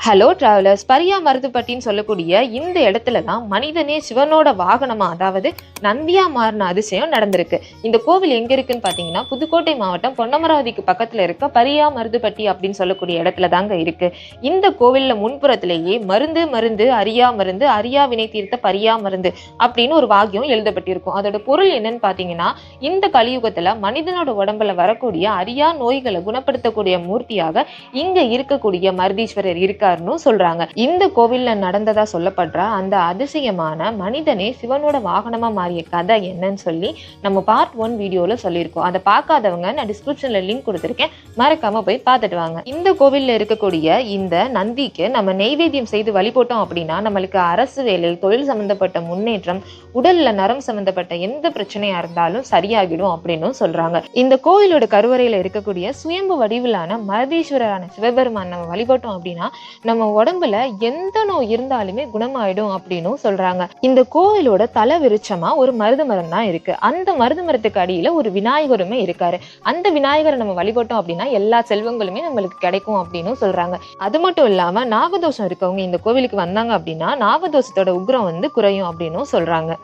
Hello travellers பரியா மருதுப்பட்டின்னு சொல்லக்கூடிய இந்த இடத்துல தான் மனிதனே சிவனோட வாகனமாக அதாவது நந்தியா மாறின அதிசயம் நடந்திருக்கு. இந்த கோவில் எங்கே இருக்குன்னு பார்த்தீங்கன்னா புதுக்கோட்டை மாவட்டம் பொன்னமராவதிக்கு பக்கத்தில் இருக்க பரியா மருதுப்பட்டி அப்படின்னு சொல்லக்கூடிய இடத்துல தாங்க இருக்கு. இந்த கோவிலில் முன்புறத்திலேயே மருந்து மருந்து அரியா மருந்து அரியா வினை தீர்த்த பரியா மருந்து அப்படின்னு ஒரு வாக்கியம் எழுதப்பட்டிருக்கும். அதோட பொருள் என்னன்னு பார்த்தீங்கன்னா இந்த கலியுகத்தில் மனிதனோட உடம்புல வரக்கூடிய அரியா நோய்களை குணப்படுத்தக்கூடிய மூர்த்தியாக இங்கே இருக்கக்கூடிய மருதீஸ்வரர் இருக்காருன்னு சொல்றாங்க. இந்த கோவில்ல நடந்ததா சொல்லப்படுற அந்த அதிசயமான மனிதனே சிவனோட வாகனமா மாறிய கதை என்னன்னு சொல்லி நம்ம பார்ட் ஒன் வீடியோல சொல்லியிருக்கோம். அதை பார்க்காதவங்க நான் டிஸ்கிரிப்ஷன்ல லிங்க் கொடுத்துருக்கேன். மறக்காம போய் பார்த்துட்டு வாங்க. இந்த கோவில்ல இருக்கக்கூடிய இந்த நந்திக்கு நம்ம நெய்வேத்தியம் செய்து வழிபட்டோம் அப்படின்னா நம்மளுக்கு அரசு வேலை தொழில் சம்பந்தப்பட்ட முன்னேற்றம் உடல்ல நரம் சம்பந்தப்பட்ட எந்த பிரச்சனையா இருந்தாலும் சரியாகிடும் அப்படின்னு சொல்றாங்க. இந்த கோவிலோட கருவறையில இருக்கக்கூடிய சுயம்பு வடிவிலான மருதீஸ்வரரான சிவபெருமான் நம்ம வழிபட்டோம் அப்படின்னா நம்ம உடம்புல எந்த நோய் இருந்தாலுமே குணமாயிடும் அப்படின்னும் சொல்றாங்க. இந்த கோவிலோட தலை விருட்சமா ஒரு மருது மரம் தான் இருக்கு. அந்த மருது மரத்துக்கு அடியில ஒரு விநாயகருமே இருக்காரு. அந்த விநாயகரை நம்ம வழிபட்டோம் அப்படின்னா எல்லா செல்வங்களுமே நம்மளுக்கு கிடைக்கும் அப்படின்னு சொல்றாங்க. அது மட்டும் இல்லாம நாகதோஷம் இருக்கவங்க இந்த கோவிலுக்கு வந்தாங்க அப்படின்னா நாகதோஷத்தோட உக்ரம் வந்து குறையும் அப்படின்னும் சொல்றாங்க.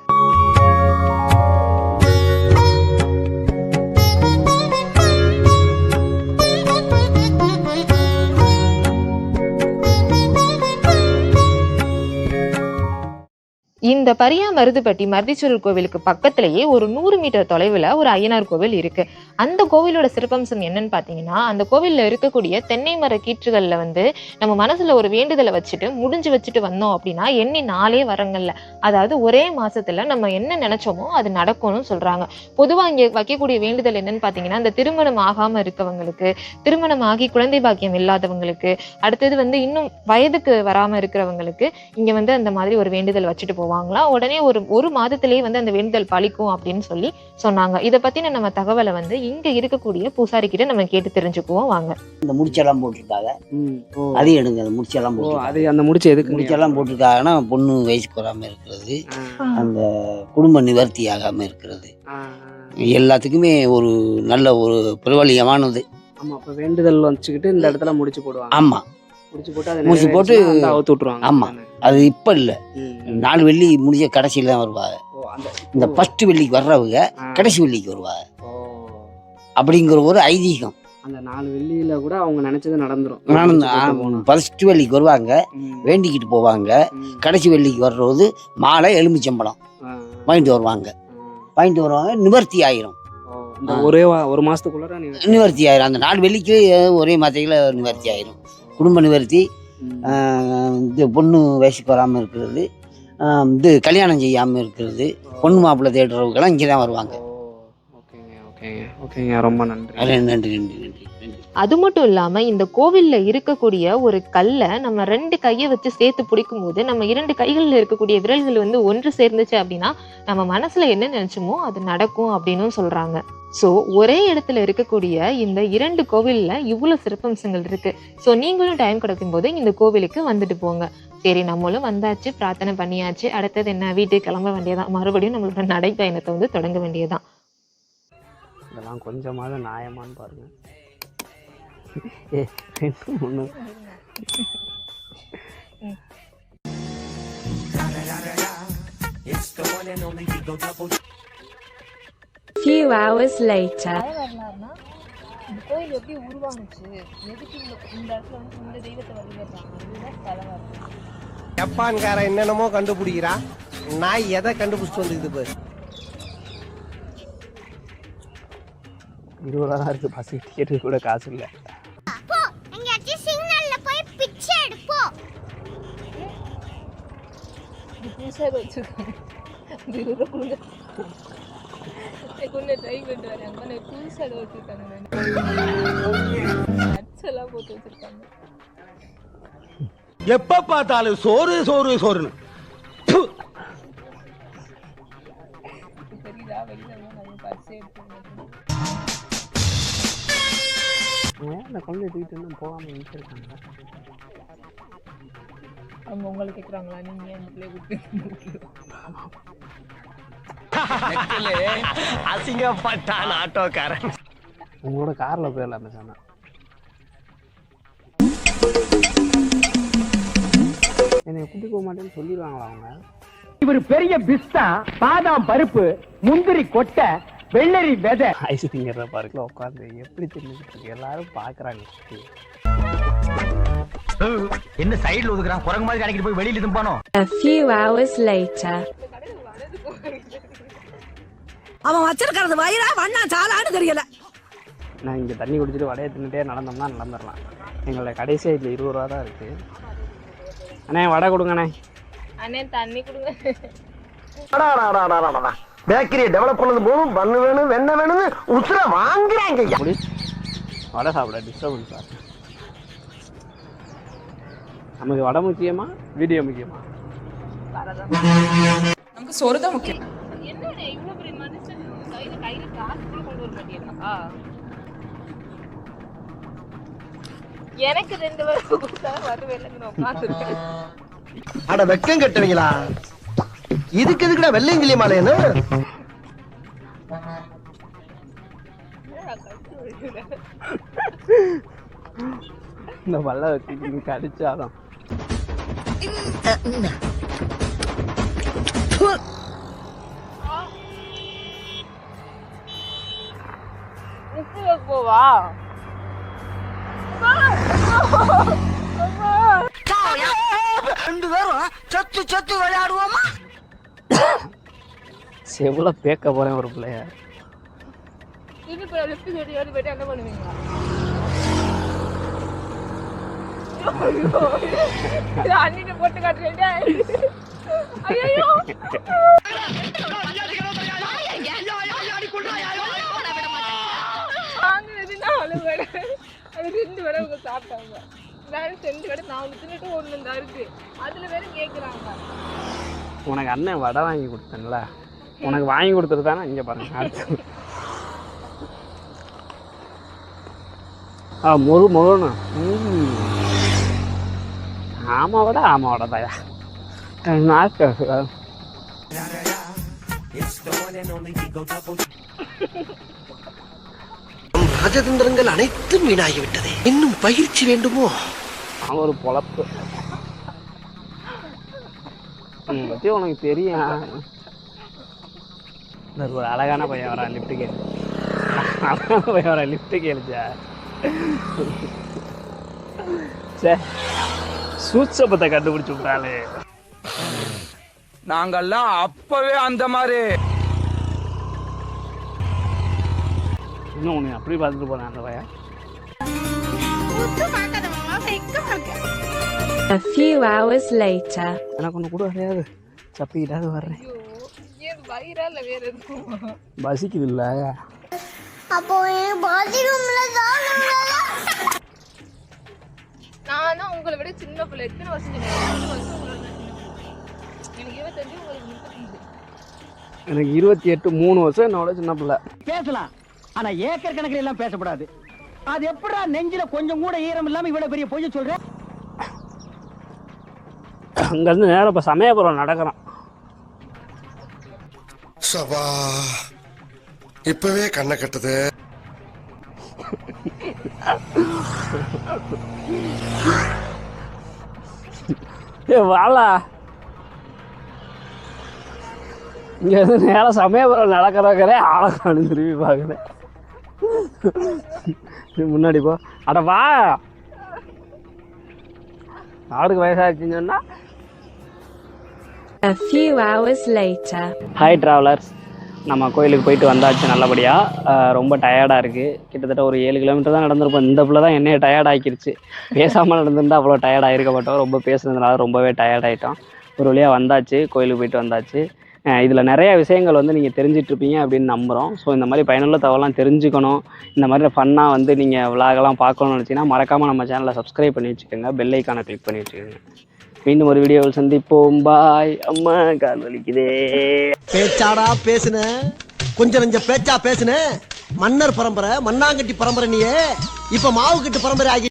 இந்த பரியா மருதுப்பட்டி மருதீஸ்வரர் கோவிலுக்கு பக்கத்திலேயே ஒரு நூறு மீட்டர் தொலைவில் ஒரு ஐயனார் கோவில் இருக்கு. அந்த கோவிலோட சிறப்பம்சம் என்னன்னு பார்த்தீங்கன்னா அந்த கோவிலில் இருக்கக்கூடிய தென்னை மர கீற்றுகளில் வந்து நம்ம மனசுல ஒரு வேண்டுதலை வச்சுட்டு முடிஞ்சு வச்சுட்டு வந்தோம் அப்படின்னா எண்ணி நாளே வரங்கள்ல. அதாவது ஒரே மாசத்துல நம்ம என்ன நினைச்சோமோ அது நடக்கும்னு சொல்றாங்க. பொதுவாக இங்கே வைக்கக்கூடிய வேண்டுதல் என்னன்னு பார்த்தீங்கன்னா இந்த திருமணம் ஆகாம இருக்கவங்களுக்கு திருமணம் ஆகி குழந்தை பாக்கியம் இல்லாதவங்களுக்கு அடுத்தது வந்து இன்னும் வயதுக்கு வராம இருக்கிறவங்களுக்கு இங்க வந்து அந்த மாதிரி ஒரு வேண்டுதல் வச்சுட்டு போவாங்க. போவாங்களாம் உடனே ஒரு ஒரு மாதத்திலேயே வந்து அந்த வேண்டுதல் பலிக்கும் அப்படின்னு சொல்லி சொன்னாங்க. இதை பத்தின நம்ம தகவலை வந்து இங்க இருக்கக்கூடிய பூசாரி கிட்ட நம்ம கேட்டு தெரிஞ்சுக்குவோம். வாங்க. இந்த முடிச்செல்லாம் போட்டிருக்காங்க. அது எடுங்க. அந்த முடிச்செல்லாம் போட்டிருக்காங்க. அது அந்த முடிச்சு எதுக்கு முடிச்செல்லாம் போட்டிருக்காங்கன்னா பொண்ணு வயசுக்கு வராம இருக்கிறது. அந்த குடும்ப நிவர்த்தி ஆகாம இருக்கிறது எல்லாத்துக்குமே ஒரு நல்ல ஒரு பிரபலியமானது. ஆமா அப்ப வேண்டுதல் வச்சுக்கிட்டு இந்த இடத்துல முடிச்சு போடுவாங்க. ஆமா. முடிச்சு போட்டு அவுத்து விட்டுருவாங்க. ஆமா. தானே? அது இப்ப இல்ல. நாலு வெள்ளி முடிஞ்ச கடைசியில தான் வருவாங்க. இந்த ஓ, ஃபர்ஸ்ட் வெள்ளிக்கு வர்றவங்க கடைசி வெள்ளிக்கு வருவாங்க. அப்படிங்கிற ஒரு ஐதீகம். அந்த நாலு வெள்ளியில கூட அவங்க நினைச்சது நடந்துரும். நடந்து. ஃபர்ஸ்ட் வெள்ளிக்கு வருவாங்க. வேண்டிக்கிட்டு போவாங்க. கடைசி வெள்ளிக்கு வர்றது மாலை எலுமிச்சம்பழம். வாங்கிட்டு வருவாங்க. வாங்கிட்டு வருவாங்க நிவர்த்தி ஆயிரும். ஒரே ஒரு மாசத்துக்குள்ள நிவர்த்தி? ஆயிரும். அந்த நாலு வெள்ளிக்கு ஒரே மாதத்தில் நிவர்த்தி ஆயிரும். குடும்ப நிவர்த்தி இது பொண்ணு வயசுக்கு வராமல் இருக்கிறது இது கல்யாணம் செய்யாமல் இருக்கிறது பொண்ணு மாப்பிள்ளை தேடுறவங்கெல்லாம் இங்கே தான் வருவாங்க. ஓகேங்க ஓகேங்க ஓகேங்க ரொம்ப நன்றி. நன்றி நன்றி நன்றி அது மட்டும் இல்லாம இந்த கோவில்ல இருக்கக்கூடிய ஒரு கல்லை நம்ம ரெண்டு கையை வச்சு சேர்த்து பிடிக்கும் போது நம்ம இரண்டு கைகள்ல இருக்கக்கூடிய விரல்கள் வந்து ஒன்று சேர்ந்துச்சு அப்படின்னா நம்ம மனசுல என்ன நினைச்சோமோ அது நடக்கும் அப்படின்னு சொல்றாங்க. ஸோ ஒரே இடத்துல இருக்கக்கூடிய இந்த இரண்டு கோவில்ல இவ்வளவு சிறப்பம்சங்கள் இருக்கு. ஸோ நீங்களும் டைம் கிடைக்கும் போது இந்த கோவிலுக்கு வந்துட்டு போங்க. சரி நம்மளும் வந்தாச்சு பிரார்த்தனை பண்ணியாச்சு. அடுத்தது என்ன? வீட்டுக்கு கிளம்ப வேண்டியதான். மறுபடியும் நம்மளோட நடைப்பயணத்தை வந்து தொடங்க வேண்டியதான் இதெல்லாம் கொஞ்சமாவது நியாயமான்னு பாருங்க. மூணு. Few hours later. இந்த கோயில் எப்படி உருவானுச்சு? எதுக்கு இந்த இந்த இடத்துல வந்து இந்த தெய்வத்தை வழிபடுறாங்க? இதுதான் தலைவர் ஜப்பான்காரன் என்னென்னமோ கண்டுபிடிக்கிறான் நான் எதை கண்டுபிடிச்சிட்டு வந்துக்குது பாரு. இருபது தான் இருக்கு பஸ் டிக்கெட்டு கூட காசு இல்லை. எங்கேயாச்சும் சிக்னல்ல போய் பிச்சை எடுப்போம் புதுசாக வச்சுருக்காங்க. கொஞ்சம் ட்ரை பண்ணிட்டு புதுசாக வச்சுருக்காங்க நட்ஸ் எல்லாம் போட்டு வச்சுருக்காங்க. எப்ப பார்த்தாலும் சோறு சோறு சோறுன்னு. ப்பு. தெரியுதா? வெளியில் பர்ஸே ஏன் இந்த குழந்தைய தூக்கிட்டு இன்னும் போகாமல் அவங்க உங்களை கேட்குறாங்களா நீங்கள் அந்த பிள்ளைய அசிங்கப்பட்டான் ஆட்டோக்காரன். உங்களோட காரில் போயிடலாம் பேசாம போக மாட்டேன்னு சொல்லிடுவாங்களா அவங்க? இவர் பெரிய பிஸ்தா பாதாம் பருப்பு முந்திரி கொட்டை வெள்ளரி விதை. ஐஸ் திங்கிற பார்க்கில் உட்காந்து எப்படி தின்னுக்கிட்டு இருக்கு? எல்லாரும் பார்க்குறாங்க என்ன சைடுல ஒதுக்குறான்? குரங்கு மாதிரி கணக்கிட்டு போய் வெளியில தும்பானோ? A few hours later. அவன் வச்சிருக்கிறது வயிறா வண்ணா சாலான்னு தெரியல. நான் இங்கே தண்ணி குடிச்சிட்டு வடையை தின்னுட்டே நடந்தோம்னா நடந்துடலாம். எங்களோட கடைசி இதில் இருபது ரூபா தான் இருக்குது அண்ணே வடை கொடுங்கண்ணே. அண்ணே தண்ணி கொடுங்க. பேக்கரியை டெவலப் பண்ணது போதும். பண்ணு வேணும் வெண்ணெய் வேணும்னு உசுர வாங்குறாங்க வடை சாப்பிட டிஸ்டர்பன்ஸ் சார் நமக்கு வடை முக்கியமா? வீடியோ முக்கியமா? நமக்கு சோறு தான் முக்கியம். என்னண்ணே இவ்வளவு பெரிய மனுஷன் கையில கையில காசு கூட கொண்டு வர மாட்டேங்கிறா எனக்கு ரெண்டு பேரும் வருவேன் உட்காந்துருக்கேன் அட வெக்கம் கட்டுவீங்களா? இதுக்கு எதுக்குடா வெள்ளையங்கிலி மாலையன்னு இந்த பல்ல வச்சு கடிச்சாலும் முக்கு வைப்போவா ரெண்டு பேரும் சத்து சத்து விளையாடுவோமா? செவ்வளோ பேக்க போகிறேன் ஒரு பிள்ளைய. லிஃப்ட் ஏறி போயிட்டு என்ன பண்ணுவீங்க? அண்ணிட்ட போட்டு காட்டுறேன் ஐயோ வாங்குனது நாலு வடை அது ரெண்டு வடை அவங்க சாப்பிட்டாங்க. வேற ரெண்டு வடை நான் ஒன்று தின்னுட்டு ஒன்று தான் இருக்கு அதுல வேற கேட்குறாங்க உனக்கு அண்ணன் வடை வாங்கி கொடுத்தேன்ல. உனக்கு வாங்கி கொடுத்துட்டு தானே? இங்கே பாருங்க அடுத்து. ஆ முழு முழுன்னு ம். ஆமாவோட ஆமாவோட தயா நாக்கு ராஜதந்திரங்கள் அனைத்தும் வீணாகிவிட்டது. இன்னும் பயிற்சி வேண்டுமோ? அவன் ஒரு பொழப்பு. பற்றி உனக்கு தெரியும். ஒரு அழகான பையன் வரான் லிஃப்ட்டு கேளு அழகான பையன் வரான் லிஃப்ட்டு கேளுச்சா சே சூட்சப்பத்தை கண்டுபிடிச்சு விட்டாலே. நாங்கெல்லாம் அப்பவே அந்த மாதிரி. இன்னும் உன்னை அப்படி பார்த்துட்டு போனேன் அந்த பையன். A few hours later. எனக்கு ஒன்று கூட வரையாது சப்பிக்கிட்டாவது வர்றேன். பசிக்குது இல்லை அப்போ பாத்ரூம்ல நான் தான் உங்களை விட சின்ன பிள்ளை. எத்தனை வருஷம். எனக்கு இருபத்தஞ்சு உங்களுக்கு முப்பத்தஞ்சு. எனக்கு இருபத்தி எட்டு மூணு வருஷம் என்னோட சின்ன பிள்ளை. பேசலாம். ஆனா ஏக்கர் கணக்கில் எல்லாம் பேசக்கூடாது அது எப்படா நெஞ்சில கொஞ்சம் கூட ஈரம் இல்லாம இவ்வளவு பெரிய பொய்ய சொல்ற? அங்கேருந்து நேரம் இப்போ சமயபுரம் நடக்கிறான் சபா இப்பவே கண்ணை கட்டுது. ஏ வாழா இங்க இருந்து நேரம் சமயபுரம் நடக்கிறவங்களே ஆளை காணும் திரும்பி பார்க்குறேன். முன்னாடி போ. அட வா. ஆளுக்கு வயசாச்சுன்னு சொன்னா? A few hours later. Hi travellers நம்ம கோயிலுக்கு போயிட்டு வந்தாச்சு நல்லபடியாக ரொம்ப டயர்டாக இருக்குது கிட்டத்தட்ட ஒரு ஏழு கிலோமீட்டர் தான் நடந்திருப்போம் இந்த பிள்ளை தான் என்னைய டயர்ட் ஆக்கிருச்சு. பேசாமல் நடந்திருந்தா அவ்வளோ டயர்ட் ஆகிருக்க மாட்டோம் ரொம்ப பேசுனதுனால ரொம்பவே டயர்ட் ஆகிட்டோம் ஒரு வழியாக வந்தாச்சு. கோயிலுக்கு போயிட்டு வந்தாச்சு. இதில் நிறைய விஷயங்கள் வந்து நீங்கள் தெரிஞ்சிட்ருப்பீங்க அப்படின்னு நம்புகிறோம் ஸோ இந்த மாதிரி பயனுள்ள தகவலாம் தெரிஞ்சுக்கணும். இந்த மாதிரி ஃபன்னாக வந்து நீங்கள் விலாகலாம் பார்க்கணும்னு நினச்சிங்கன்னா மறக்காமல் நம்ம சேனலை சப்ஸ்கிரைப் பண்ணி வச்சுக்கோங்க. பெல் ஐக்கானை கிளிக் பண்ணி வச்சுக்கோங்க. மீண்டும் ஒரு வீடியோவில் சந்திப்போம். பாய் அம்மா கால் வலிக்குதே. பேச்சாடா பேசுன. கொஞ்சம் நெஞ்ச பேச்சா பேசுன. மன்னர் பரம்பரை மண்ணாங்கட்டி பரம்பரை நீயே. இப்ப மாவுக்கட்டு பரம்பரை ஆகி